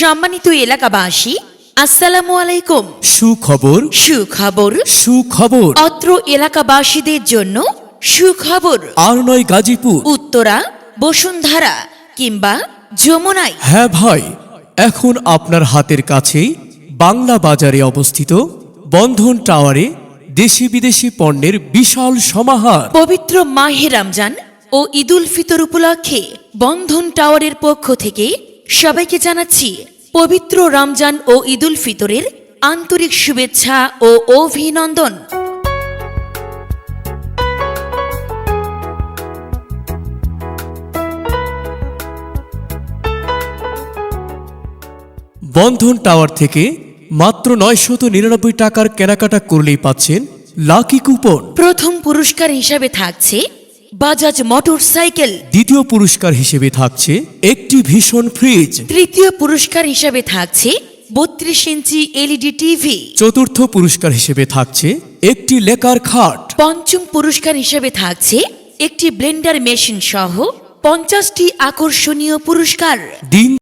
সম্মানিত এলাকাবাসী আসসালামু আলাইকুম। সুখবর। সুখবর। সুখবর। অত্র এলাকাবাসীদের জন্য সুখবর। আর নয় গাজীপুর। উত্তরা বসুন্ধরা কিংবা যমুনায়। হ্যাঁ ভাই এখন আপনার হাতের কাছেই বাংলা বাজারে অবস্থিত বন্ধন টাওয়ারে দেশি বিদেশি পণ্যের বিশাল সমাহার। পবিত্র মাহে রমজান ও ঈদুল ফিতর উপলক্ষে বন্ধন টাওয়ারের পক্ষ থেকে সবাইকে জানাচ্ছি পবিত্র রমজান ও ঈদুল ফিতরের আন্তরিক শুভেচ্ছা ও অভিনন্দন। বন্ধন টাওয়ার থেকে মাত্র নয়শত নিরানব্বই টাকার কেনাকাটা করলেই পাচ্ছেন লাকি কুপন। প্রথম পুরস্কার হিসাবে থাকছে বাজাজ মোটর সাইকেল দ্বিতীয় পুরস্কার হিসেবে থাকছে একটি ভীষণ ফ্রিজ। তৃতীয় পুরস্কার হিসেবে থাকছে বত্রিশ ইঞ্চি এলইডি টিভি। চতুর্থ পুরস্কার হিসেবে থাকছে একটি লেকার খাট। পঞ্চম পুরস্কার হিসেবে থাকছে একটি ব্লেন্ডার মেশিন সহ পঞ্চাশটি আকর্ষণীয় পুরস্কার। দিন